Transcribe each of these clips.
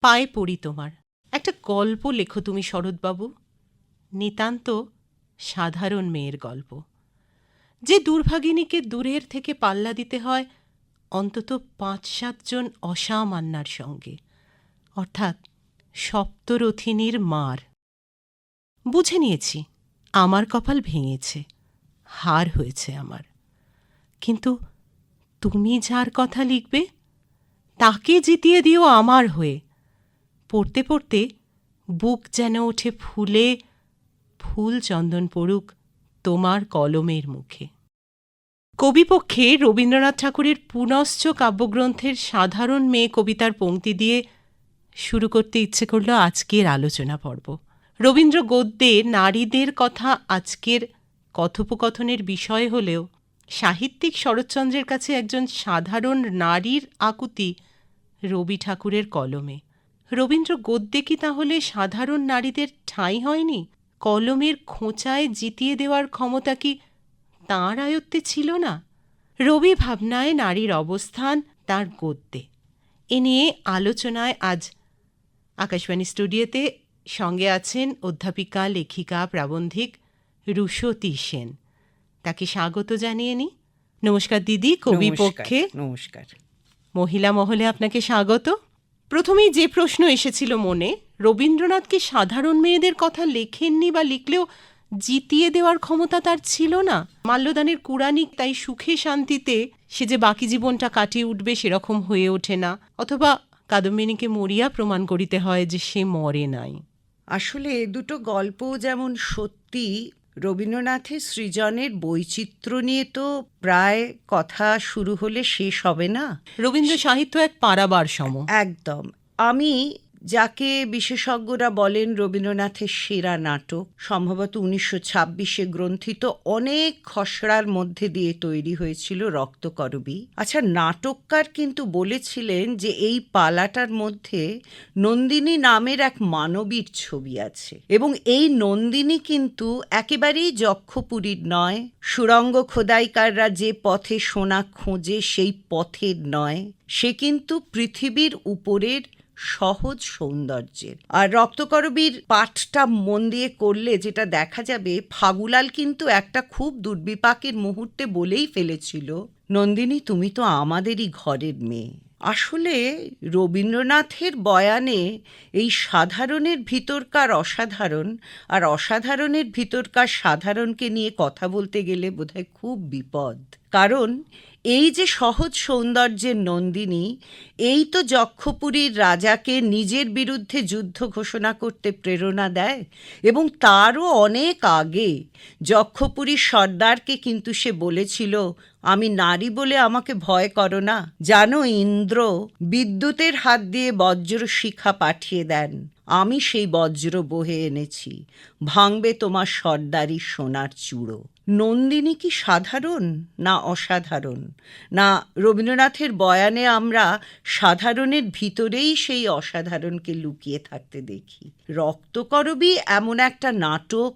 পায়ে পড়ি তোমার। একটা গল্প লেখো তুমি শরৎবাবু। নিতান্ত সাধারণ মেয়ের গল্প। যে দুর্ভাগিনীকে দূরের থেকে পাল্লা দিতে হয়, অন্তত পাঁচ সাতজন অসামান্যার সঙ্গে। অর্থাৎ সপ্তরথিনীর মার। বুঝে নিয়েছি, আমার কপাল ভেঙেছে, হার হয়েছে আমার। কিন্তু তুমি যার কথা লিখবে, তাকে জিতিয়ে দিও আমার হয়ে। পড়তে পড়তে বুক যেন ওঠে ফুলে, ফুল চন্দন পড়ুক তোমার কলমের মুখে। কবিপক্ষে রবীন্দ্রনাথ ঠাকুরের পুনশ্চ কাব্যগ্রন্থের সাধারণ মেয়ে কবিতার পংক্তি দিয়ে শুরু করতে ইচ্ছে করল আজকের আলোচনা পর্ব। রবীন্দ্র গদ্যে নারীদের কথা আজকের কথোপকথনের বিষয় হলেও সাহিত্যিক শরৎচন্দ্রের কাছে একজন সাধারণ নারীর আকুতি রবি ঠাকুরের কলমে। রবীন্দ্র গদ্যে কি তাহলে সাধারণ নারীদের ঠাঁই হয়নি? কলমের খোঁচায় জিতিয়ে দেওয়ার ক্ষমতা কি তাঁর আয়ত্তে ছিল না? রবি ভাবনায় নারীর অবস্থান তার গদ্যে। এ নিয়ে আলোচনায় আজ আকাশবাণী স্টুডিওতে সঙ্গে আছেন অধ্যাপিকা লেখিকা প্রাবন্ধিক রুশতী সেন। তাকে স্বাগত জানিয়ে নি নমস্কার দিদি কবি পক্ষে নমস্কার। মহিলা মহলে আপনাকে স্বাগত। প্রথমেই যে প্রশ্ন এসেছিল মনে রবীন্দ্রনাথ কি সাধারণ মেয়েদের কথা লেখেননি বা লিখলেও জিতিয়ে দেওয়ার ক্ষমতা তার ছিল না। মাল্যদানের কুড়ানি তাই সুখে শান্তিতে সে যে বাকি জীবনটা কাটিয়ে উঠবে সেরকম হয়ে ওঠে না। অথবা কাদম্বিনীকে মরিয়া প্রমাণ করিতে হয় যে সে মরে নাই। আসলে দুটো গল্প যেমন সত্যি রবীন্দ্রনাথের সৃজনের বৈচিত্র্য নিয়ে তো প্রায় কথা শুরু হলে শেষ হবে না। রবীন্দ্র সাহিত্য এক পারাবার সম। একদম। আমি যাকে বিশেষজ্ঞরা বলেন রবীন্দ্রনাথের সেরা নাটক, সম্ভবত উনিশশো ছাব্বিশে গ্রন্থিত অনেক খসড়ার মধ্যে দিয়ে তৈরি হয়েছিল রক্তকরবী। আচ্ছা নাটককার কিন্তু বলেছিলেন যে এই পালাটার মধ্যে নন্দিনী নামের এক মানবীর ছবি আছে এবং এই নন্দিনী কিন্তু একেবারেই যক্ষপুরীর নয়, সুরঙ্গ খোদাইকাররা যে পথে সোনা খোঁজে সেই পথের নয়, সে কিন্তু পৃথিবীর উপরের সহজ সৌন্দর্যের। আর রক্তকরবীর পাঠটা মন দিয়ে করলে যেটা দেখা যাবে, ফাগুলাল কিন্তু একটা খুব দুর্বিপাকের মুহূর্তে বলেই ফেলেছিল, নন্দিনী, তুমি তো আমাদেরই ঘরের মেয়ে। আসলে রবীন্দ্রনাথের বয়ানে এই সাধারণের ভিতরকার অসাধারণ আর অসাধারণের ভিতরকার সাধারণকে নিয়ে কথা বলতে গেলে বোধহয় খুব বিপদ। কারণ এই যে সহজ সৌন্দর্যের নন্দিনী, এই তো যক্ষপুরীর রাজাকে নিজের বিরুদ্ধে যুদ্ধ ঘোষণা করতে প্রেরণা দেয় এবং তারও অনেক আগে যক্ষপুরীর সর্দারকে কিন্তু সে বলেছিল, আমি নারী বলে আমাকে ভয় করো না। জানো ইন্দ্র, বিদ্যুতের হাত দিয়ে বজ্র শিখা পাঠিয়ে দেন। আমি সেই বজ্র বহে এনেছি। ভাঙবে তোমার সর্দারি সোনার চূড়ো। নন্দিনী কি সাধারণ না অসাধারণ? না রবীন্দ্রনাথের বয়ানে আমরা সাধারণের ভিতরেই সেই অসাধারণকে লুকিয়ে থাকতে দেখি। রক্তকরবী এমন একটা নাটক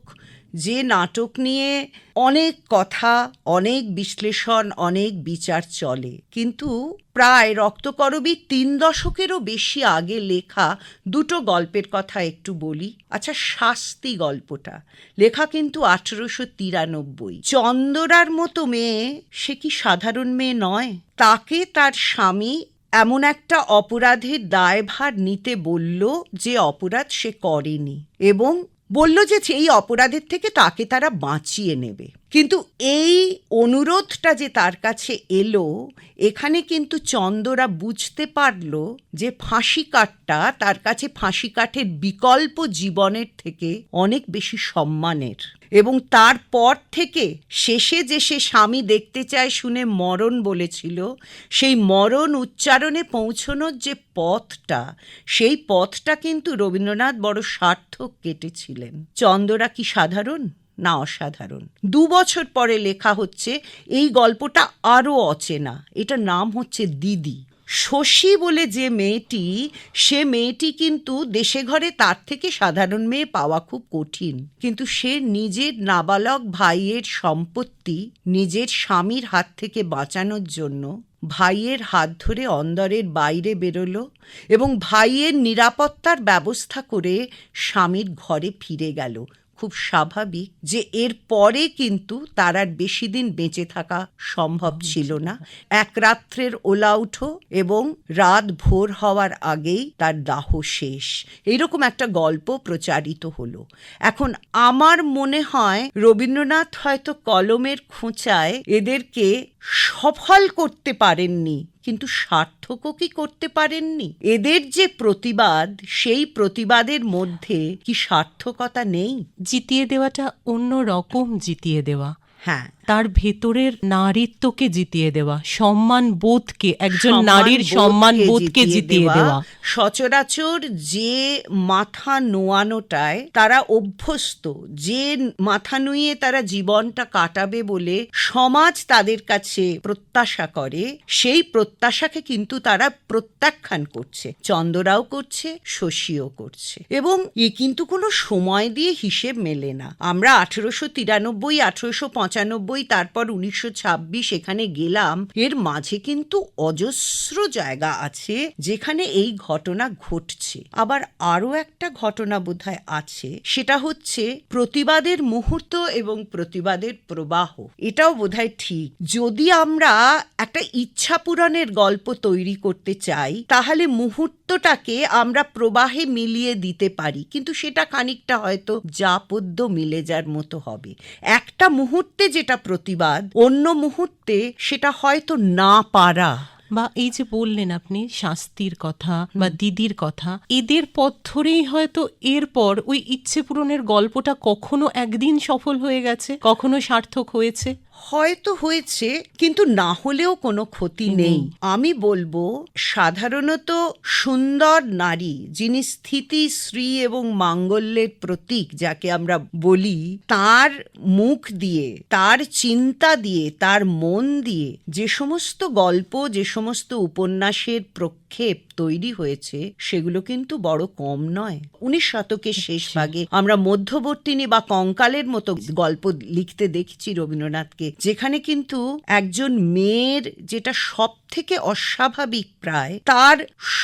যে নাটক নিয়ে অনেক কথা, অনেক বিশ্লেষণ, অনেক বিচার চলে। কিন্তু প্রায় রক্তকরবীর তিন দশকেরও বেশি আগে লেখা দুটো গল্পের কথা একটু বলি। আচ্ছা শাস্তি গল্পটা। লেখা কিন্তু আঠেরোশো তিরানব্বই। চন্দরার মতো মেয়ে সে কি সাধারণ মেয়ে নয়? তাকে তার স্বামী এমন একটা অপরাধের দায়ভার নিতে বলল যে অপরাধ সে করেনি। এবং বলল যে সেই অপরাধের থেকে তাকে তারা বাঁচিয়ে নেবে। কিন্তু এই অনুরোধটা যে তার কাছে এলো, এখানে কিন্তু চন্দরা বুঝতে পারল যে ফাঁসি কাঠটা তার কাছে ফাঁসি কাঠের বিকল্প জীবনের থেকে অনেক বেশি সম্মানের। এবং তারপর থেকে শেষে যে সে স্বামী দেখতে চায় শুনে মরণ বলেছিল, সেই মরণ উচ্চারণে পৌঁছনোর যে পথটা, সেই পথটা কিন্তু রবীন্দ্রনাথ বড় সার্থক কেটেছিলেন। চন্দরা কি সাধারণ? না অসাধারণ দু বছর পরে লেখা হচ্ছে, এই গল্পটা আরও অচেনা। এটার নাম হচ্ছে দিদি। শশী বলে যে মেয়েটি, সে মেয়েটি কিন্তু দেশে ঘরে তার থেকে সাধারণ মেয়ে পাওয়া খুব কঠিন। কিন্তু সে নিজের নাবালক ভাইয়ের সম্পত্তি নিজের স্বামীর হাত থেকে বাঁচানোর জন্য ভাইয়ের হাত ধরে অন্দরের বাইরে বেরোলো এবং ভাইয়ের নিরাপত্তার ব্যবস্থা করে স্বামীর ঘরে ফিরে গেল। খুব স্বাভাবিক যে এর পরে কিন্তু তার আর বেশি দিন বেঁচে থাকা সম্ভব ছিল না। এক রাত্রের ওলা উঠো এবং রাত ভোর হওয়ার আগেই তার দাহ শেষ। এইরকম একটা গল্প প্রচারিত হলো। এখন আমার মনে হয় রবীন্দ্রনাথ হয়তো কলমের খোঁচায় এদেরকে সফল করতে পারেননি কিন্তু সার্থকও কি করতে পারেননি? এদের যে প্রতিবাদ সেই প্রতিবাদের মধ্যে কি সার্থকতা নেই? জিতিয়ে দেওয়াটা অন্য রকম জিতিয়ে দেওয়া। হ্যাঁ তার ভেতরের নারীত্বকে জিতিয়ে দেওয়া সম্মান বোধকে একজন নারীর সম্মান বোধকে জিতিয়ে দেওয়া। সচরাচর যে মাথা নোয়ানোটায় তারা অভ্যস্ত যে মাথা নুয়ে তারা জীবনটা কাটাবে বলে সমাজ তাদের কাছে প্রত্যাশা করে সেই প্রত্যাশাকে কিন্তু তারা প্রত্যাখ্যান করছে। চন্দ্রাও করছে শশীও করছে। এবং এ কিন্তু কোনো সময় দিয়ে হিসেব মেলে না। আমরা আঠেরোশো তিরানব্বই আঠেরোশো পঁচানব্বই তারপর উনিশশো ছাব্বিশ এখানে গেলাম। এর মাঝে কিন্তু অজস্র জায়গা আছে, যেখানে এই ঘটনা ঘটছে। আবার আরও একটা ঘটনা বোধহয় আছে, সেটা হচ্ছে প্রতিবাদের মুহূর্ত এবং প্রতিবাদের প্রবাহ। এটাও বোধহয় ঠিক। যদি আমরা একটা ইচ্ছা পূরণের গল্প তৈরি করতে চাই, তাহলে মুহূর্তটাকে আমরা প্রবাহে মিলিয়ে দিতে পারি। কিন্তু সেটা খানিকটা হয়তো যা পদ্য মিলে যার মতো হবে। একটা মুহূর্তে যেটা প্রতিবাদ অন্য মুহূর্তে সেটা হয়তো না পারা। বা এই যে বললেন আপনি শাস্তির কথা বা দিদির কথা এদের পথ ধরেই হয়তো এরপর ওই ইচ্ছে পূরণের গল্পটা কখনো একদিন সফল হয়ে গেছে কখনো সার্থক হয়েছে? হয়তো হয়েছে কিন্তু না হলেও কোনো ক্ষতি নেই। আমি বলব সাধারণত সুন্দর নারী যিনি স্থিতি শ্রী এবং মাঙ্গল্যের প্রতীক যাকে আমরা বলি তার মুখ দিয়ে তার চিন্তা দিয়ে তার মন দিয়ে যে সমস্ত গল্প যে সমস্ত উপন্যাসের প্রক্ষেপ তৈরি হয়েছে সেগুলো কিন্তু বড় কম নয়। উনিশ শতকের শেষ ভাগে আমরা মধ্যবর্তিনী বা কঙ্কালের মতো গল্প লিখতে দেখছি রবীন্দ্রনাথকে। যেখানে কিন্তু একজন মেয়ের যেটা সব থেকে অস্বাভাবিক প্রায় তার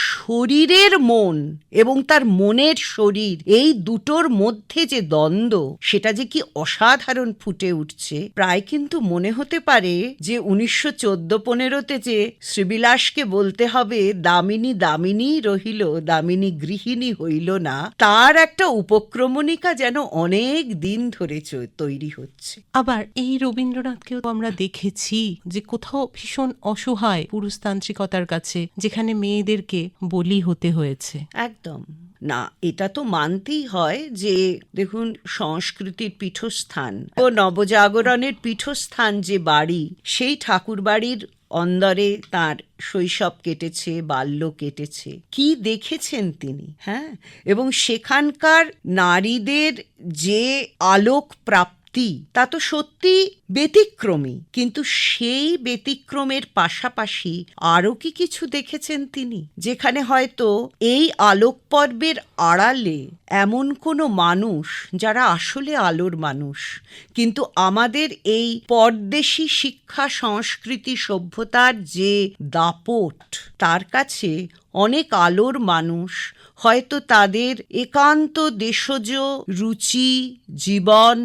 শরীরের মন এবং তার মনের শরীর, এই দুটোর মধ্যে যে দ্বন্দ্ব, সেটা যে কি অসাধারণ ফুটে উঠছে, প্রায় কিন্তু মনে হতে পারে যে উনিশশো চোদ্দ পনেরোতে যে শ্রীবিলাসকে বলতে হবে, দামিনী দামিনী রহিল, দামিনী গৃহিণী হইল না তার একটা উপক্রমণিকা যেন অনেক দিন ধরে তৈরি হচ্ছে। আবার এই রবীন্দ্রনাথকেও আমরা দেখেছি যে কোথাও ভীষণ অসহায় পুরুষতান্ত্রিকতার কাছে, যেখানে মেয়েদেরকে বলি হতে হয়েছে। একদম। না, এটা তো মানতেই হয় যে, দেখুন, সংস্কৃতির পীঠস্থান ও নবজাগরণের পীঠস্থান যে বাড়ি, সেই ঠাকুর বাড়ির অন্দরে তার শৈশব কেটেছে, বাল্য কেটেছে। কি দেখেছেন তিনি হ্যাঁ? এবং সেখানকার নারীদের যে আলোক প্রাপ্তি তা তো সত্যি ব্যতিক্রমী। কিন্তু সেই ব্যতিক্রমের পাশাপাশি আরও কি কিছু দেখেছেন তিনি? যেখানে হয়তো এই আলোক পর্বের আড়ালে এমন কোনো মানুষ যারা আসলে আলোর মানুষ, কিন্তু আমাদের এই পরদেশি শিক্ষা, সংস্কৃতি, সভ্যতার যে দাপট, তার কাছে অনেক আলোর মানুষ হয়তো তাদের একান্ত দেশজ রুচি, জীবন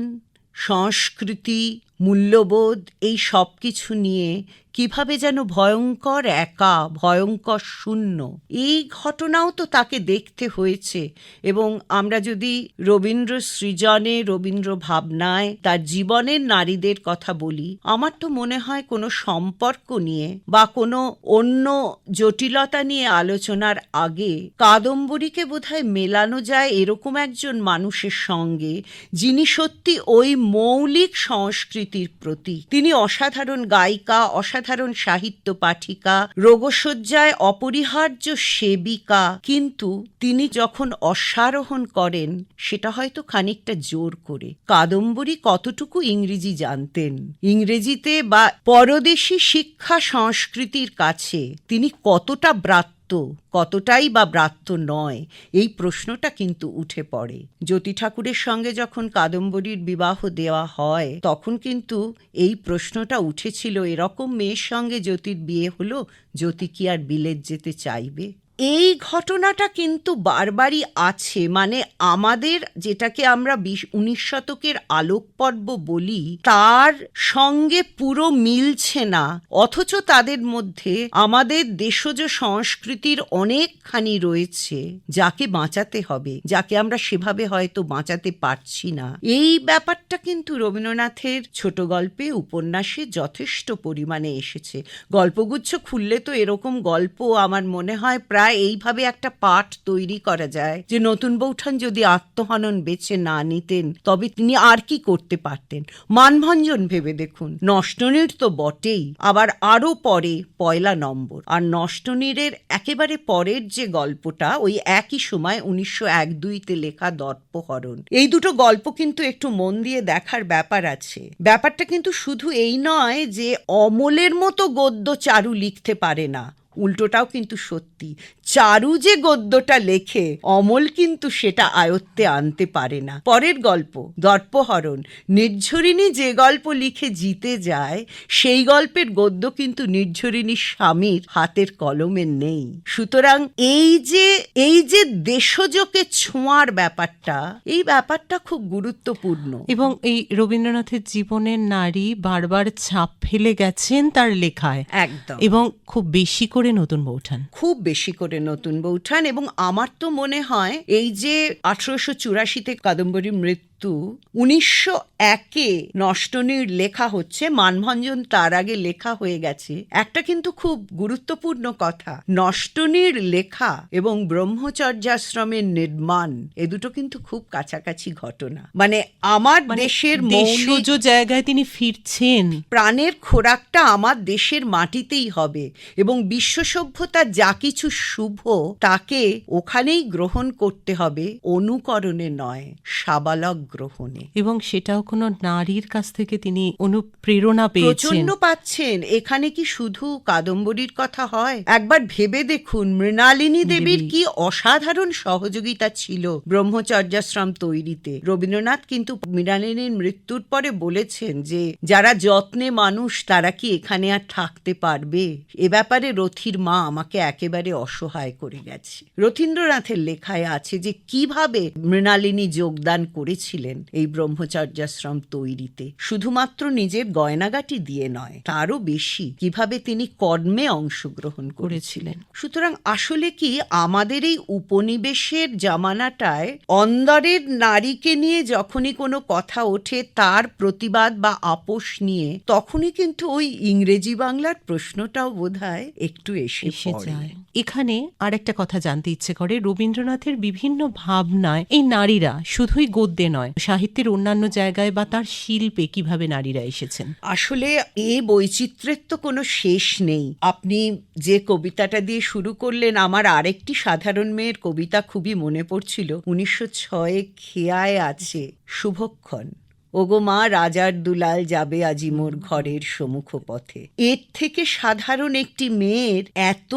সংস্কৃতি মূল্যবোধ এই সব কিছু নিয়ে কীভাবে যেন ভয়ঙ্কর একা, ভয়ঙ্কর শূন্য। এই ঘটনাও তো তাকে দেখতে হয়েছে। এবং আমরা যদি রবীন্দ্র সৃজনে, রবীন্দ্র ভাবনায়, তার জীবনের নারীদের কথা বলি, আমার তো মনে হয় কোনো সম্পর্ক নিয়ে বা কোনো অন্য জটিলতা নিয়ে আলোচনার আগে কাদম্বরীকে বোধহয় মেলানো যায় এরকম একজন মানুষের সঙ্গে, যিনি সত্যি ওই মৌলিক সংস্কৃতির প্রতি তিনি অসাধারণ গায়িকা, অসাধারণ সাহিত্য পাঠিকা, রোগশয্যায় অপরিহার্য সেবিকা। কিন্তু তিনি যখন অশ্বারোহণ করেন, সেটা হয়তো খানিকটা জোর করে। কাদম্বরী কতটুকু ইংরেজি জানতেন? ইংরেজিতে বা পরদেশি শিক্ষা সংস্কৃতির কাছে তিনি কতটা ব্রাত কতটাই বা ব্রাত্য নয়? এই প্রশ্নটা কিন্তু উঠে পড়ে। জ্যোতি ঠাকুরের সঙ্গে যখন কাদম্বরীর বিবাহ দেওয়া হয়, তখন কিন্তু এই প্রশ্নটা উঠেছিল, এরকম মেয়ের সঙ্গে জ্যোতির বিয়ে হলো, জ্যোতি কি আর বিলেত যেতে চাইবে? এই ঘটনাটা কিন্তু বারবারই আছে। মানে আমাদের যেটাকে আমরা বিশ, উনিশ শতকের আলোক পর্ব বলি, তার সঙ্গে পুরো মিলছে না। অথচ তাদের মধ্যে আমাদের দেশজ সংস্কৃতির অনেকখানি রয়েছে, যাকে বাঁচাতে হবে, যাকে আমরা সেভাবে হয়তো বাঁচাতে পারছি না। এই ব্যাপারটা কিন্তু রবীন্দ্রনাথের ছোট গল্পে, উপন্যাসে যথেষ্ট পরিমাণে এসেছে। গল্পগুচ্ছ খুললে তো এরকম গল্প আমার মনে হয় প্রায় এইভাবে একটা পাঠ তৈরি করা যায় যে নতুন বৌঠান যদি আত্মহনন বেছে না নিতেন, তবে তিনি আর কি করতে পারতেন? মানভঞ্জন ভেবে দেখুন নষ্টনীর তো বটেই, আবার আরও পরে পয়লা নম্বর। আর নষ্টনীরের একেবারে পরের যে গল্পটা, ওই একই সময় উনিশশো এক দুইতে লেখা দর্পহরণ। এই দুটো গল্প কিন্তু একটু মন দিয়ে দেখার ব্যাপার আছে। ব্যাপারটা কিন্তু শুধু এই নয় যে অমলের মতো গদ্য চারু লিখতে পারে না। উল্টোটাও কিন্তু সত্যি। চারু যে গদ্যটা লেখে অমল কিন্তু সেটা আয়ত্তে আনতে পারে না। পরের গল্প দর্পহরণ। নির্ঝরিণী যে গল্প লিখে জিতে যায় সেই গল্পের গদ্য কিন্তু নির্ঝরিণীর স্বামীর হাতের কলমে নেই। সুতরাং এই যে এই যে দেশজকে ছোঁয়ার ব্যাপারটা এই ব্যাপারটা খুব গুরুত্বপূর্ণ। এবং এই রবীন্দ্রনাথের জীবনের নারী বারবার ছাপ ফেলে গেছেন তার লেখায়। একদম। এবং খুব বেশি করে নতুন বৌঠান খুব বেশি করে নতুন বৌঠান এবং আমার তো মনে হয় এই যে আঠারোশো চুরাশিতে কাদম্বরীর মৃত্যু উনিশশো একে নষ্টনীর লেখা হচ্ছে মানভঞ্জন তার আগে লেখা হয়ে গেছে। একটা কিন্তু খুব গুরুত্বপূর্ণ কথা নষ্টনীর লেখা এবং ব্রহ্মচর্যাশ্রমের নির্মাণ এ দুটো কিন্তু খুব কাছাকাছি ঘটনা। মানে আমার দেশের মৌলিক জায়গায় তিনি ফিরছেন। প্রাণের খোরাকটা আমার দেশের মাটিতেই হবে এবং বিশ্ব সভ্যতা যা কিছু শুভ তাকে ওখানেই গ্রহণ করতে হবে অনুকরণে নয় সাবালক গ্রহণে এবং সেটাও কোনো নারীর কাছ থেকে তিনি অনুপ্রেরণা পেয়েছেন। পাচ্ছেন। এখানে কি শুধু কাদম্বরীর কথা হয়? একবার ভেবে দেখুন মৃণালিনী দেবীর কি অসাধারণ সহযোগিতা ছিল ব্রহ্মচর্যাশ্রম তৈরিতে। রবীন্দ্রনাথ কিন্তু মৃণালিনীর মৃত্যুর পরে বলেছেন যে যারা যত্নে মানুষ তারা কি এখানে আর থাকতে পারবে? এ ব্যাপারে রথির মা আমাকে একেবারে অসহায় করে গেছে। রথীন্দ্রনাথের লেখায় আছে যে কীভাবে মৃণালিনী যোগদান করেছিলেন এই ব্রহ্মচর্যাশ্রম তৈরিতে। শুধুমাত্র নিজের গয়নাগাটি দিয়ে নয় তারও বেশি কীভাবে তিনি কর্মে অংশগ্রহণ করেছিলেন। সুতরাং আসলে কি আমাদের এই উপনিবেশের জামানাটায় অন্দরের নারীকে নিয়ে যখনই কোনো কথা ওঠে তার প্রতিবাদ বা আপোষ নিয়ে তখনই কিন্তু ওই ইংরেজি বাংলার প্রশ্নটাও বোধহয় একটু এসে এসে যায়। এখানে আর একটা কথা জানতে ইচ্ছে করে রবীন্দ্রনাথের বিভিন্ন ভাবনায় এই নারীরা শুধুই গদ্যে নয় সাহিত্যের অন্যান্য জায়গায় বা তার শিল্পে কীভাবে নারীরা এসেছেন? আসলে এ বৈচিত্র্যের তো কোনো শেষ নেই। আপনি যে কবিতাটা দিয়ে শুরু করলেন, আমার আরেকটি সাধারণ মেয়ের কবিতা খুবই মনে পড়ছিল। উনিশশো ছয়ে খেয়ায় আছে শুভক্ষণ। ওগো মা, রাজার দুলাল যাবে আজি মোর ঘরের সম্মুখ পথে এর থেকে সাধারণ একটি মেয়ের এত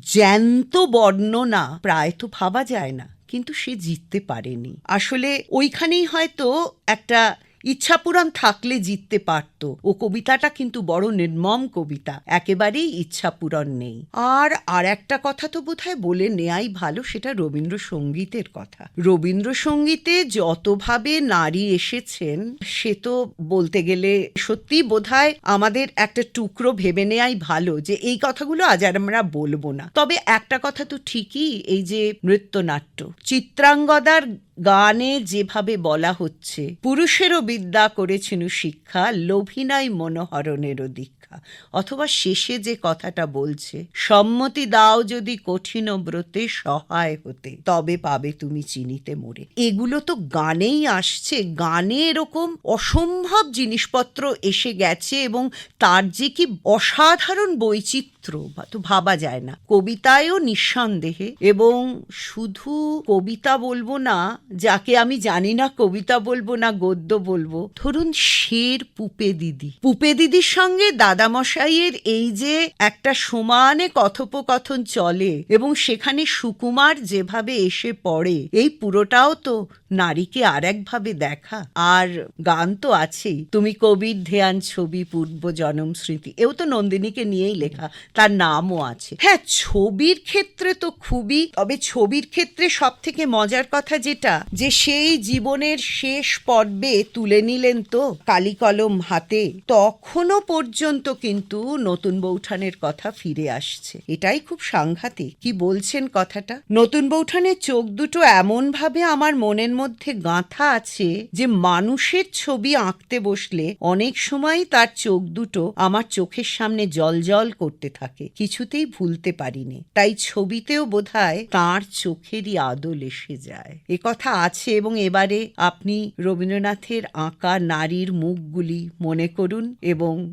জ্যান্ত বর্ণনা প্রায় তো ভাবা যায় না। কিন্তু সে জিততে পারেনি। আসলে ওইখানেই হয়তো একটা ইচ্ছাপূরণ থাকলে জিততে পারত। ও কবিতাটা কিন্তু বড় নির্মম কবিতা। একেবারেই ইচ্ছাপূরণ নেই। আর আর একটা কথা তো বোধহয় বলে নেয়াই ভালো, সেটা রবীন্দ্রসঙ্গীতের কথা। রবীন্দ্রসঙ্গীতে যতভাবে নারী এসেছেন, সে তো বলতে গেলে সত্যি বোধহয় আমাদের একটা টুকরো ভেবে নেয়াই ভালো যে এই কথাগুলো আজ আর আমরা বলব না। তবে একটা কথা তো ঠিকই, এই যে নৃত্যনাট্য। চিত্রাঙ্গদার গানে যেভাবে বলা হচ্ছে, পুরুষেরও বিদ্যা করেছিনু শিক্ষা লোভিনাই মনোহরণের মনোহরণেরও দীক্ষা অথবা শেষে যে কথাটা বলছে, সম্মতি দাও যদি কঠিন ব্রতে সহায় হতে, তবে পাবে তুমি চিনিতে মোরে। এগুলো তো গানেই আসছে। গানে এরকম অসম্ভব জিনিসপত্র এসে গেছে এবং তার যে কি অসাধারণ বৈচিত্র্য তো ভাবা যায় না। কবিতায়ও নিঃসন্দেহে এবং শুধু কবিতা বলব না, যাকে আমি জানি না কবিতা বলব না, গদ্য বলব, ধরুন শের পুপে দিদি। পুপে দিদির সঙ্গে দাদামশাইয়ের এই যে একটা সমানে কথোপকথন চলে এবং সেখানে সুকুমার যেভাবে এসে পড়ে, এই পুরোটাও তো নারীকে আর একভাবে দেখা। আর গান তো আছেই। তুমি কবির ধ্যান, ছবি, পূর্ব, জনম স্মৃতি, এও তো নন্দিনীকে নিয়েই লেখা, তার নামও আছে। হ্যাঁ ছবির ক্ষেত্রে তো খুবই, তবে ছবির ক্ষেত্রে সব থেকে মজার কথা যেটা, যে সেই জীবনের শেষ পর্বে তুলে নিলেন তো কালি কলম হাতে, তখনও পর্যন্ত কিন্তু নতুন বৌঠানের কথা ফিরে আসছে। এটাই খুব সাংঘাতিক। কি বলছেন কথাটা? নতুন বৌঠানের চোখ দুটো এমন ভাবে আমার মনের মধ্যে গাঁথা আছে যে মানুষের ছবি আঁকতে বসলে অনেক সময় তার চোখ দুটো আমার চোখের সামনে জল করতে থাকে। কিছুতেই ভুলতে পারিনি। তাই ছবিতেও বোধহয় তার চোখেরই আদল এসে যায়। এ কথা আছে এবং এবারে আপনি রবীন্দ্রনাথের আঁকা নারীর মুখগুলি মনে করুন এবং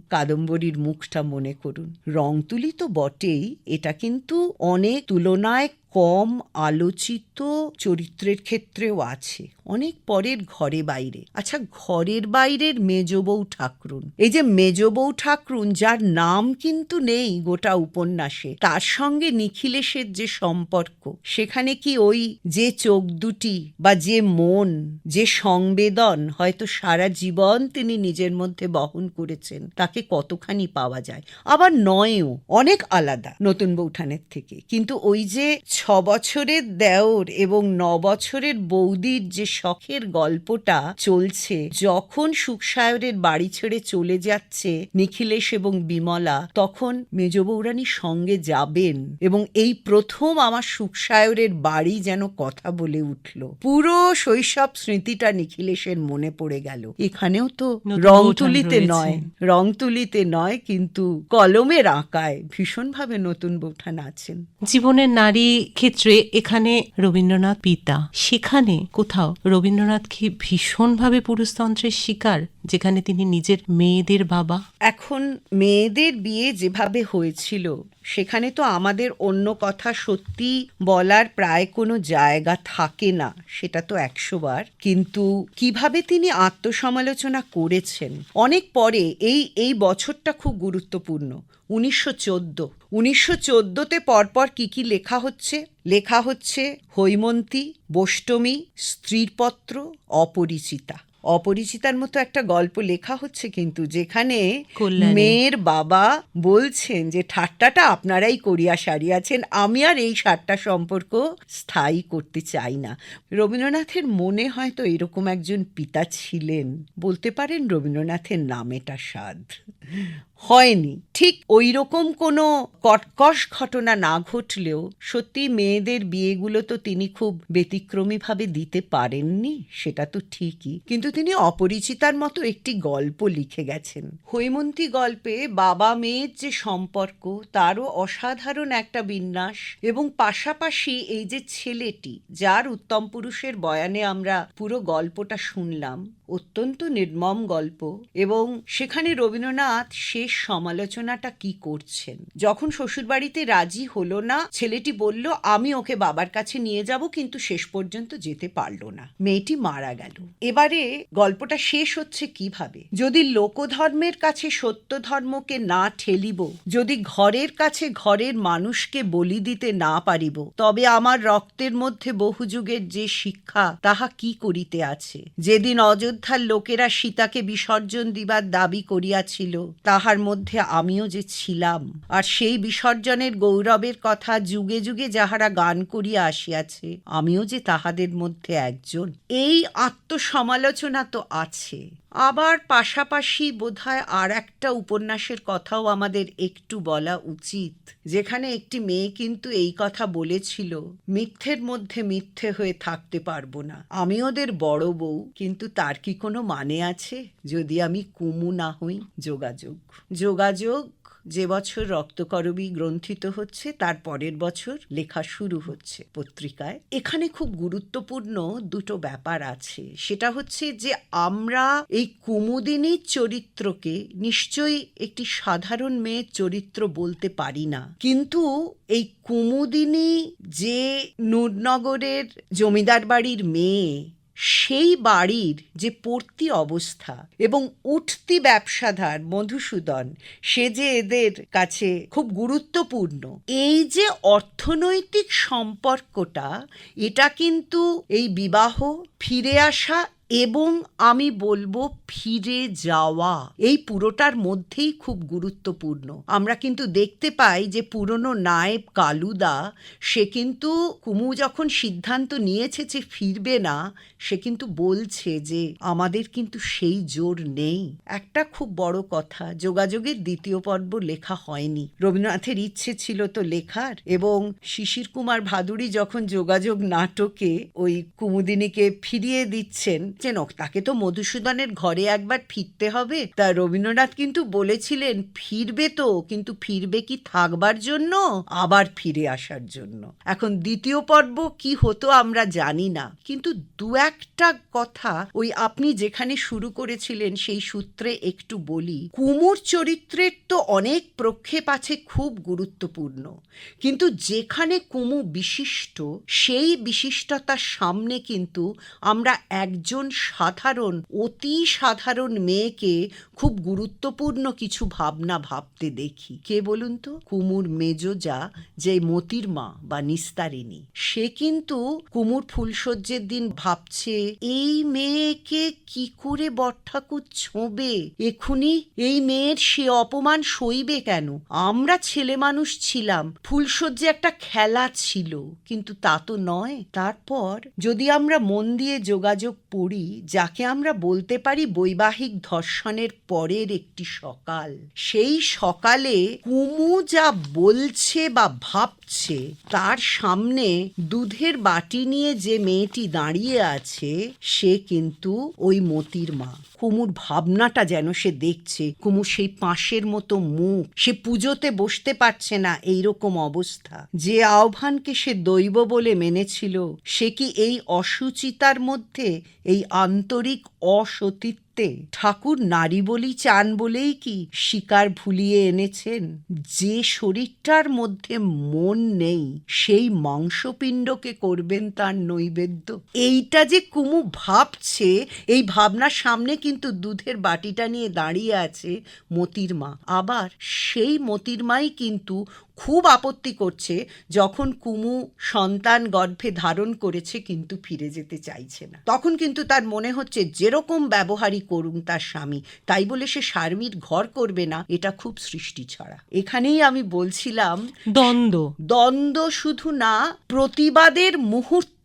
কাদম্বরীর মুখটা মনে করুন। রং তুলি তো বটেই এটা কিন্তু অনেক তুলনায় কম আলোচিত চরিত্রের ক্ষেত্রেও আছে। অনেক পরের ঘরে বাইরে। আচ্ছা ঘরের বাইরের মেজবউ ঠাকরুন। এই যে মেজবউ ঠাকরুন, যার নাম কিন্তু নেই গোটা উপন্যাসে, তার সঙ্গে নিখিলেশের যে সম্পর্ক, সেখানে কি ওই যে চোখ দুটি বা যে মন, যে সংবেদন হয়তো সারা জীবন তিনি নিজের মধ্যে বহন করেছেন, তাকে কতখানি পাওয়া যায়? আবার নয়ও, অনেক আলাদা নতুন বৌঠানের থেকে। কিন্তু ওই যে ছ বছরের দেওর এবং ন বছরের বৌদির যে শখের গল্পটা চলছে যখন সুখসায়রের বাড়ি ছেড়ে চলে যাচ্ছে নিখিলেশ এবং বিমলা তখন মেজ বৌরানী সঙ্গে যাবেন এবং এই প্রথম আমার সুখসায়রের বাড়ি যেন কথা বলে উঠল। পুরো শৈশব স্মৃতিটা নিখিলেশের মনে পড়ে গেল। এখানেও তো রং তুলিতে নয় রং তুলিতে নয় কিন্তু কলমের আঁকায় ভীষণভাবে নতুন বৌঠান আছেন। জীবনের নারী ক্ষেত্রে এখানে রবীন্দ্রনাথ পিতা। সেখানে কোথাও রবীন্দ্রনাথ কি ভীষণভাবে পুরুষতন্ত্রের শিকার? যেখানে তিনি নিজের মেয়েদের বাবা। এখন মেয়েদের বিয়ে যেভাবে হয়েছিল, সেখানে তো আমাদের অন্য কথা সত্যি বলার প্রায় কোনো জায়গা থাকে না, সেটা তো একশো বার। কিন্তু কীভাবে তিনি আত্মসমালোচনা করেছেন? অনেক পরে এই এই বছরটা খুব গুরুত্বপূর্ণ, উনিশশো চোদ্দ। উনিশশো চোদ্দোতে পরপর কি কি লেখা হচ্ছে? লেখা হচ্ছে হৈমন্তী, বোষ্টমী, স্ত্রীপত্র, অপরিচিতা। অপরিচিতার মতো একটা গল্প লেখা হচ্ছে কিন্তু যেখানে মেয়ের বাবা বলছেন যে ঠাট্টাটা আপনারাই করিয়া সারিয়াছেন আমি আর এই ঠাট্টা সম্পর্ক স্থায়ী করতে চাই না। রবীন্দ্রনাথের মনে হয়তো এরকম একজন পিতা ছিলেন বলতে পারেন রবীন্দ্রনাথের নামেটা স্বাদ হয়নি। ঠিক ওই রকম কোনো কটকশ ঘটনা না ঘটলেও সত্যি মেয়েদের বিয়েগুলো তো তিনি খুব ব্যতিক্রমীভাবে দিতে পারেননি, সেটা তো ঠিকই। কিন্তু তিনি অপরিচিতার মতো একটি গল্প লিখে গেছেন। হৈমন্তী গল্পে বাবা মেয়ের যে সম্পর্ক, তারও অসাধারণ একটা বিন্যাস এবং পাশাপাশি এই যে ছেলেটি, যার উত্তম পুরুষের বয়ানে আমরা পুরো গল্পটা শুনলাম অত্যন্ত নির্মম গল্প এবং সেখানে রবীন্দ্রনাথ শেষ সমালোচনাটা কি করছেন? যখন শ্বশুরবাড়িতে রাজি হলো না, ছেলেটি বলল, আমি ওকে বাবার কাছে নিয়ে যাব, কিন্তু শেষ পর্যন্ত যেতে পারল না। মেয়েটি মারা গেল। এবারে গল্পটা শেষ হচ্ছে কীভাবে? যদি লোকধর্মের কাছে সত্য ধর্মকে না ঠেলিব, যদি ঘরের কাছে ঘরের মানুষকে বলি দিতে না পারিব, তবে আমার রক্তের মধ্যে বহু যুগের যে শিক্ষা, তাহা কি করিতে আছে? যেদিন অযোধ্যার লোকেরা সীতাকে বিসর্জন দিবার দাবি করিয়াছিল, তাহার মধ্যে আমিও যে ছিলাম। আর সেই বিসর্জনের গৌরবের কথা যুগে যুগে যাহারা গান করিয়া আসিয়াছে, আমিও যে তাহাদের মধ্যে একজন। এই আত্মসমালোচনা তো আছে। আবার পাশাপাশি বোধহয় আর একটা উপন্যাসের কথাও আমাদের একটু বলা উচিত, যেখানে একটি মেয়ে কিন্তু এই কথা বলেছিল, মিথ্যের মধ্যে মিথ্যে হয়ে থাকতে পারব না। আমি ওদের বড় বউ, কিন্তু তার কি কোনো মানে আছে? যদি আমি কুমু না হই, যোগাযোগ। যোগাযোগ যে বছর রক্তকরবী গ্রন্থিত হচ্ছে, তার পরের বছর লেখা শুরু হচ্ছে পত্রিকায়। এখানে খুব গুরুত্বপূর্ণ দুটো ব্যাপার আছে। সেটা হচ্ছে যে আমরা এই কুমুদিনীর চরিত্রকে নিশ্চয়ই একটি সাধারণ মেয়ের চরিত্র বলতে পারি না। কিন্তু এই কুমুদিনী যে নূরনগরের জমিদার বাড়ির মেয়ে সেই বাড়ির যে পড়তি অবস্থা এবং উঠতি ব্যবসাধার মধুসূদন, সে যে এদের কাছে খুব গুরুত্বপূর্ণ। এই যে অর্থনৈতিক সম্পর্কটা, এটা কিন্তু এই বিবাহ, ফিরে আসা এবং আমি বলব ফিরে যাওয়া। এই পুরোটার মধ্যেই খুব গুরুত্বপূর্ণ। আমরা কিন্তু দেখতে পাই যে পুরনো নায়েব কালুদা, সে কিন্তু কুমু যখন সিদ্ধান্ত নিয়েছে যে ফিরবে না, সে কিন্তু বলছে যে আমাদের কিন্তু সেই জোর নেই। একটা খুব বড় কথা, যোগাযোগের দ্বিতীয় পর্ব লেখা হয়নি। রবীন্দ্রনাথের ইচ্ছে ছিল তো লেখার এবং শিশির কুমার ভাদুরী যখন যোগাযোগ নাটকে ওই কুমুদিনীকে ফিরিয়ে দিচ্ছেন যেন তাকে তো মধুসূদনের ঘরে একবার ফিরতে হবে। তা রবীন্দ্রনাথ কিন্তু বলেছিলেন, ফিরবে তো, কিন্তু ফিরবে কি থাকবার জন্য? আবার ফিরে আসার জন্য। এখন দ্বিতীয় পর্ব, কি হতো আমরা জানি না। কিন্তু দু একটা কথা ওই আপনি যেখানে শুরু করেছিলেন, সেই সূত্রে একটু বলি। কুমুর চরিত্রের তো অনেক প্রক্ষেপ আছে, খুব গুরুত্বপূর্ণ। কিন্তু যেখানে কুমু বিশিষ্ট, সেই বিশিষ্টতার সামনে কিন্তু আমরা একজন সাধারণ, অতি সাধারণ মেয়েকে খুব গুরুত্বপূর্ণ কিছু ভাবনা ভাবতে দেখি। কে বলুন তো? কুমুর মেজোজা যে মতির মা বা নিস্তারিণী। সে কিন্তু কুমুর ফুলসজ্জের দিন ভাবছে, এই মেয়েকে কি করে বটঠাকুর ছোঁবে? এখুনি এই মেয়ের সে অপমান সইবে কেন? আমরা ছেলে মানুষ ছিলাম, ফুলসজ্জে একটা খেলা ছিল, কিন্তু তা তো নয়। তারপর যদি আমরা মন দিয়ে যোগাযোগ পড়ি যাকে আমরা বলতে পারি বৈবাহিক ধর্ষণের পরের একটি সকাল। সেই সকালে কুমু যা বলছে বা ভাবছে, তার সামনে দুধের বাটি নিয়ে যে মেয়েটি দাঁড়িয়ে আছে, সে কিন্তু ওই মতির মা। কুমুর ভাবনাটা যেন সে দেখছে কুমুর সেই পাশের মতো মুখ, সে পুজোতে বসতে পারছে না এই রকম অবস্থা। যে আহ্বানকে সে দৈব বলে মেনেছিল, সে কি এই অসুচিতার মধ্যে, এই আন্তরিক অসতীত্বে ঠাকুর নারী বলি চান বলেই কি শিকার ভুলিয়ে এনেছেন? যে শরীরটার মধ্যে মন নেই, সেই মাংসপিণ্ডকে করবেন তার নৈবেদ্য। এইটা যে কুমু ভাবছে, এই ভাবনার সামনে কিন্তু দুধের বাটিটা নিয়ে দাঁড়িয়ে আছে মতির মা। আবার সেই মতির মাই কিন্তু খুব আপত্তি করছে যখন কুমু সন্তান গর্ভে ধারণ করেছে কিন্তু ফিরে যেতে চাইছে না। তখন কিন্তু তার মনে হচ্ছে যেরকম ব্যবহারই করুন তার স্বামী তাই বলে সে শারমির ঘর করবে না এটা খুব সৃষ্টি ছাড়া। এখানেই আমি বলছিলাম দ্বন্দ্ব। দ্বন্দ্ব শুধু না প্রতিবাদের মুহূর্ত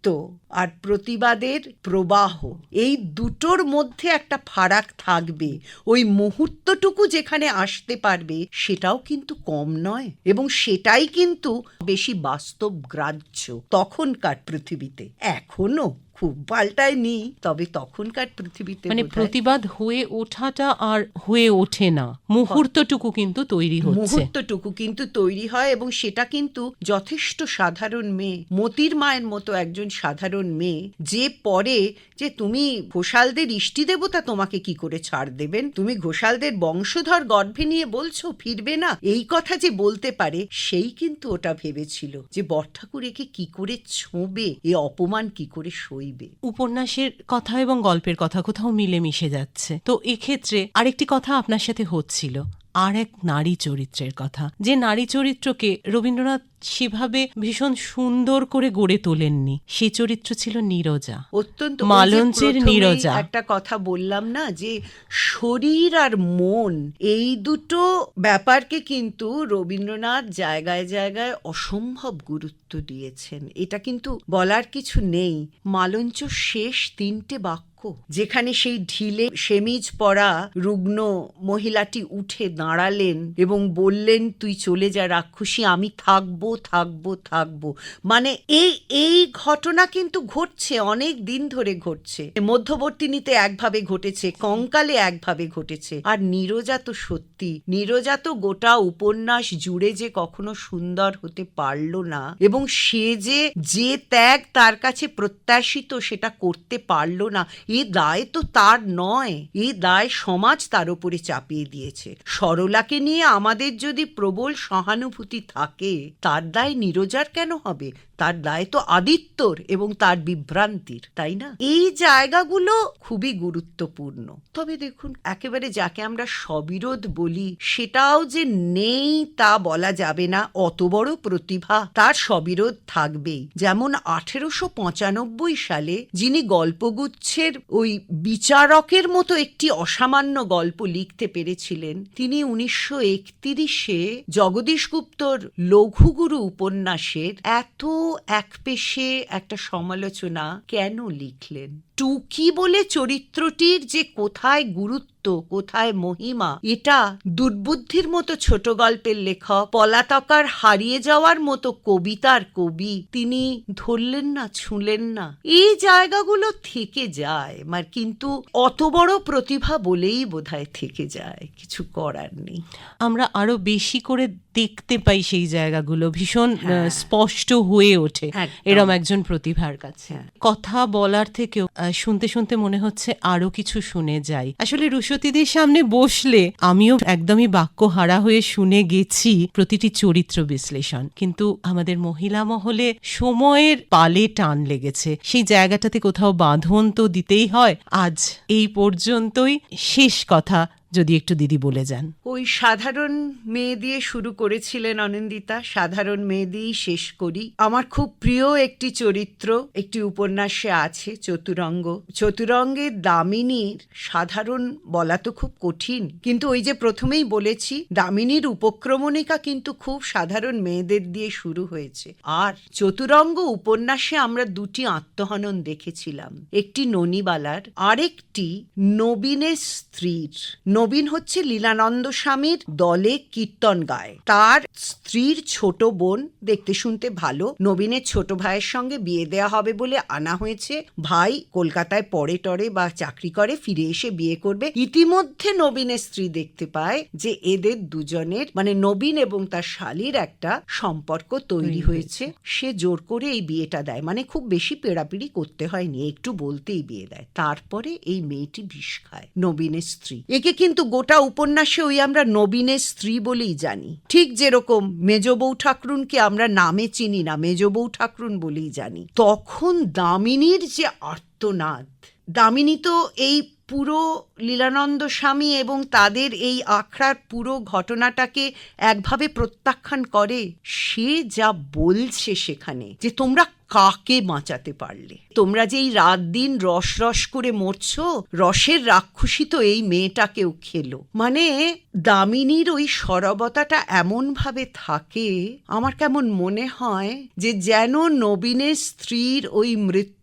আর প্রতিবাদের প্রবাহ, এই দুটোর মধ্যে একটা ফারাক থাকবে। ওই মুহূর্তটুকু যেখানে আসতে পারবে, সেটাও কিন্তু কম নয় এবং সেটাই কিন্তু বেশি বাস্তব গ্রাহ্য তখনকার পৃথিবীতে এখনও খুব পাল্টায় পাল্টায়নি তবে তখনকার পৃথিবীতে মানে প্রতিবাদ হয়ে ওঠাটা আর হয়ে ওঠে না। মুহূর্তটুকু কিন্তু তৈরি হচ্ছে। মুহূর্তটুকু কিন্তু তৈরি হয় এবং সেটা কিন্তু যথেষ্ট সাধারণ মেয়ে মতির মায়ের মতো একজন সাধারণ মেয়ে যে পরে যে তুমি ঘোষালদের ইষ্টি দেবতা তোমাকে কি করে ছাড় দেবেন? তুমি ঘোষালদের বংশধর গর্ভে নিয়ে বলছো ফিরবে না? এই কথা যে বলতে পারে সেই কিন্তু ওটা ভেবেছিল যে বরঠাকুর একে কি করে ছোঁবে এ অপমান কি করে সইবে উপন্যাসের কথা এবং গল্পের কথা কোথাও মিলে মিশে যাচ্ছে। তো এক্ষেত্রে আরেকটি কথা আপনার সাথে হচ্ছিল। আর এক নারী চরিত্রের কথা। যে নারী চরিত্রকে রবীন্দ্রনাথ সেভাবে ভীষণ সুন্দর করে গড়ে তোলেননি। সে চরিত্র ছিল নীরজা। অত্যন্ত মালঞ্চের নীরজা। একটা কথা বললাম না যে শরীর আর মন এই দুটো ব্যাপারকে কিন্তু রবীন্দ্রনাথ জায়গায় জায়গায় অসম্ভব গুরুত্ব দিয়েছেন। এটা কিন্তু বলার কিছু নেই। মালঞ্চ শেষ তিনটে বাক্য যেখানে সেই ঢিলে সেমিজ পরা রুগ্ন মহিলাটি উঠে দাঁড়ালেন এবং বললেন তুই চলে যা রাক্ষসী আমি থাকব থাকব থাকব মানে এই এই ঘটনা কিন্তু ঘটছে, অনেক দিন ধরে ঘটছে। মধ্যবর্তীনীতে একভাবে ঘটেছে, কঙ্কালে একভাবে ঘটেছে। আর নীরজা তো সত্যি, নীরজা তো গোটা উপন্যাস জুড়ে যে কখনো সুন্দর হতে পারল না, এবং সে যে যে ত্যাগ তার কাছে প্রত্যাশিত সেটা করতে পারল না, এ দায় তো তার নয়, এ দায় সমাজ তার উপরে চাপিয়ে দিয়েছে। সরলাকে নিয়ে আমাদের যদি প্রবল সহানুভূতি থাকে, তার দায় নীরজার কেন হবে? তার দায় তো আদিত্যর এবং তার বিভ্রান্তির, তাই না? এই জায়গাগুলো খুবই গুরুত্বপূর্ণ। তবে দেখুন, একেবারে যাকে আমরা সবিরোধ বলি, সেটাও যে নেই তা বলা যাবে না। অত বড় প্রতিভা তার সবিরোধ থাকবেই। যেমন আঠেরোশো পঁচানব্বই সালে যিনি গল্পগুচ্ছের ওই বিচারকের মতো একটি অসামান্য গল্প লিখতে পেরেছিলেন, তিনি উনিশশো একতিরিশে জগদীশ গুপ্তর লঘুগুরু উপন্যাসের এত একপেশে একটা সমালোচনা কেন লিখলেন? টুকি বলে চরিত্রটির যে কোথায় গুরুত্ব কোথায় মহিমা এটা দুর্বুদ্ধির মতো ছোট গল্পের লেখক পলাতকার হারিয়ে যাওয়ার মতো কবিতার কবি তিনি ধরলেন না ছুঁলেন না এই জায়গাগুলো থেকে যায় মার কিন্তু অত বড় প্রতিভা বলেই বোধহয় থেকে যায় কিছু করার নেই আমরা আরও বেশি করে দেখতে পাই সেই জায়গাগুলো ভীষণ হ্যাঁ। স্পষ্ট হয়ে ওঠে। এরম একজন প্রতিভার কাছে হ্যাঁ। কথা বলার থেকেও শুনতে শুনতে মনে হচ্ছে আরও কিছু শুনে যাই। আসলে রুশতিদির সামনে বসলে আমিও একদমই বাক্য হারা হয়ে শুনে গেছি প্রতিটি চরিত্র বিশ্লেষণ। কিন্তু আমাদের মহিলা মহলে সময়ের পালে টান লেগেছে। সেই জায়গাটাতে কোথাও বাঁধন তো দিতেই হয়। আজ এই পর্যন্তই। শেষ কথা। যদি একটু দিদি বলে যান। ওই সাধারণ মেয়ে দিয়ে শুরু করেছিলেন অনিন্দিতা। সাধারণ মেয়ে দিয়েই শেষ করি। আমার খুব প্রিয় একটি চরিত্র, একটি উপন্যাসে আছে চতুরঙ্গ। চতুরঙ্গে দামিনীর সাধারণ বলা তো খুব কঠিন, কিন্তু ওই যে প্রথমেই বলেছি, দামিনীর উপক্রমণিকা কিন্তু খুব সাধারণ মেয়েদের দিয়ে শুরু হয়েছে। আর চতুরঙ্গ উপন্যাসে আমরা দুটি আত্মহনন দেখেছিলাম। একটি ননিবালার, আরেকটি নবীনের স্ত্রীর। নবীন হচ্ছে লীলানন্দ স্বামীর দলে কীর্তন গায়। তার স্ত্রীর ছোট বোন দেখতে শুনতে ভালো। নবীনের ছোট ভাইয়ের সঙ্গে বিয়ে দেয়া হবে বলে আনা হয়েছে। ভাই কলকাতায় পড়ে টরে বা চাকরি করে ফিরে এসে বিয়ে করবে। ইতিমধ্যে নবীনের স্ত্রী দেখতে পায় যে এদের দুজনের মানে নবীন এবং তার শালির একটা সম্পর্ক তৈরি হয়েছে। সে জোর করে এই বিয়েটা দেয়। মানে খুব বেশি পেড়াপিড়ি করতে হয়নি একটু বলতেই বিয়ে দেয়। তারপরে এই মেয়েটি বিষ খায় নবীনের স্ত্রী। একে কিন্তু গোটা উপন্যাসে ওই আমরা নবীনের স্ত্রী বলেই জানি। ঠিক যেরকম মেজ বউ ঠাকরুনকে আমরা নামে চিনি না মেজ বউ ঠাকরুন বলেই জানি। তখন দামিনীর যে আর্তনাদ, দামিনী তো এই পুরো লীলানন্দ স্বামী এবং তাদের এই আখড়ার পুরো ঘটনাটাকে একভাবে প্রত্যাখ্যান করে, সে যা বলছে সেখানে, যে তোমরা কাকে বাঁচাতে পারলে? তোমরা যে এই রাত দিন রস রস করে মরছ, রসের রাক্ষসী তো এই মেয়েটাকেও খেলো। মানে দামিনীর ওই সরবতাটা এমনভাবে থাকে, আমার কেমন মনে হয় যে যেন নবীনের স্ত্রীর ওই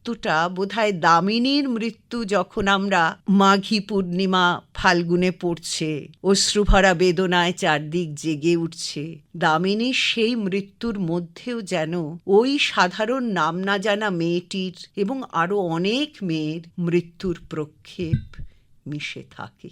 মৃত্যুটা বোধহয় দামিনীর মৃত্যু যখন আমরা মাঘী পূর্ণিমা ফাল্গুনে পড়ছে, অশ্রুভরা বেদনায় চারদিক জেগে উঠছে দামিনীর সেই মৃত্যুর মধ্যেও যেন ওই সাধারণ নাম না জানা মেয়েটির এবং আরও অনেক মেয়ের মৃত্যুর প্রক্ষেপ মিশে থাকে।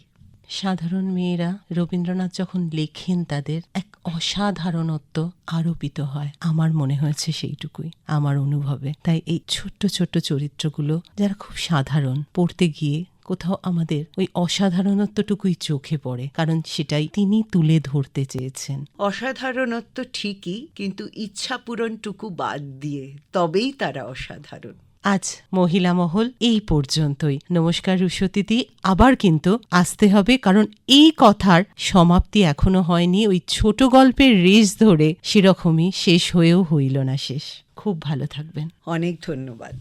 সাধারণ মেয়েরা রবীন্দ্রনাথ যখন লেখেন তাদের এক অসাধারণত্ব আরোপিত হয়। আমার মনে হয়েছে সেইটুকুই, আমার অনুভবে। তাই এই ছোট্ট ছোট্ট চরিত্রগুলো যারা খুব সাধারণ, পড়তে গিয়ে কোথাও আমাদের ওই অসাধারণত্বটুকুই চোখে পড়ে, কারণ সেটাই তিনি তুলে ধরতে চেয়েছেন। অসাধারণত্ব ঠিকই, কিন্তু ইচ্ছা পূরণটুকু বাদ দিয়ে তবেই তারা অসাধারণ। আজ মহিলা মহল এই পর্যন্তই। নমস্কার রুশতিথি আবার কিন্তু আসতে হবে কারণ এই কথার সমাপ্তি এখনও হয়নি। ওই ছোট গল্পের রেস ধরে সেরকমই শেষ হয়েও হইল না শেষ। খুব ভালো থাকবেন। অনেক ধন্যবাদ।